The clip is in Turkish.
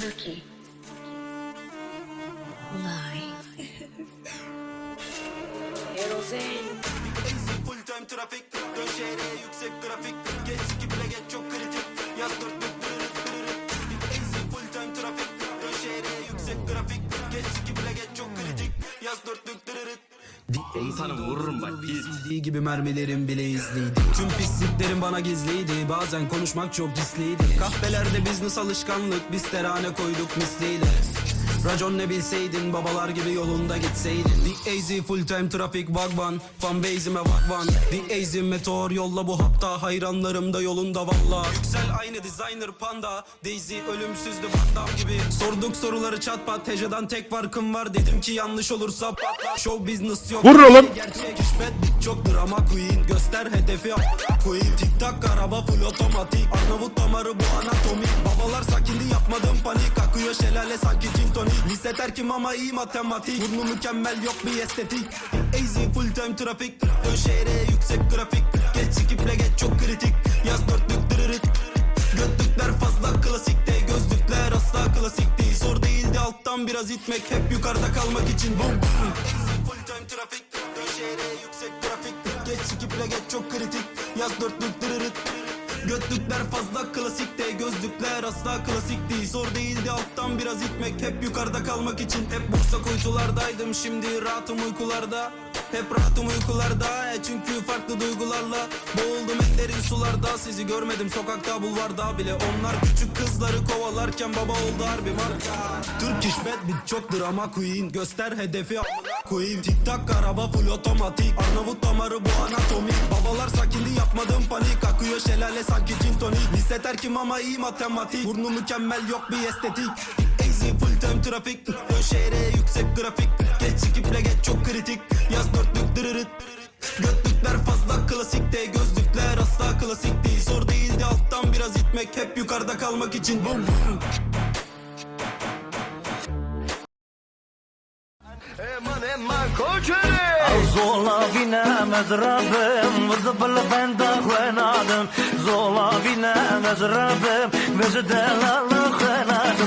Turkey. Lie. Full time trafik. Dön şehre yüksek grafik. Geç ekiple geç çok kritik. Yaz dörtlük dırırıt dırırıt Easy full time trafik. Dön şehre yüksek grafik. Geç ekiple geç çok kritik. Yaz dırırıt Komutanım vururum bak git. Gibi mermilerim bile izliydi. Tüm pisliklerim bana gizliydi Bazen konuşmak çok pisliydi Kahvelerde business alışkanlık Biz terane koyduk misliyle Racon ne bilseydin babalar gibi yolunda gitseydin. The AZ full time trafik vagvan Fan base'ime vagvan The AZ meteor yolla bu hafta Hayranlarım da yolunda valla Yüksel aynı designer panda Daisy ölümsüzdü Damme gibi. Sorduk soruları çat pat Teceden tek farkım var. Dedim ki yanlış olursa patla Show business yok. Vur oğlum. Gerçek işbet çok drama queen. Göster hedefi koyayım Tik tak araba full otomatik. Arnavut damarı bu anatomi. Babalar sakindi yapmadım panik. Akıyor şelale sanki gin tonic Lise terkim ama iyi matematik. Burnu mükemmel yok bir estetik. Easy full time trafik. Dön şehre yüksek grafik. Geç ekiple geç çok kritik. Yaz dörtlük dırırıt Götlükler fazla klasik değil Gözlükler asla klasik değil. Zor değildi alttan biraz itmek Hep yukarıda kalmak için. Bum bum Full time trafik. Dön şehre yüksek grafik. Geç ekiple geç çok kritik. Yaz dörtlük dırırıt Götlükler fazla klasik asla klasik değil. Zor değildi alttan biraz itmek Hep yukarıda kalmak için. Hep bursa kuytulardaydım Şimdi rahatım uykularda hep rahatım uykularda e çünkü farklı duygularla Boğuldum en sularda. Sizi görmedim sokakta bulvarda bile. Onlar küçük kızları kovalarken baba oldu harbi marka. Türk iş bad çok drama queen. Göster hedefi amına koyayım. Tik tak araba full otomatik. Arnavut damarı bu anatomi. Babalar sakindi yapmadım panik. Akıyor şelale sanki gin tonic. Lise terkim ama iyi matematik. Burnu mükemmel yok bir estetik. Easy full time trafik. Dön şehre yüksek grafik Geç ekiple geç çok kritik Yaz dörtlük dırırıt Götlükler fazla klasik değil Gözlükler asla klasik değil Zor değildi alttan biraz itmek Hep yukarıda kalmak için bum bum زولا بنا مزربم وزبل بندا خوانادم زولا بنا مزربم وزدل خوانادم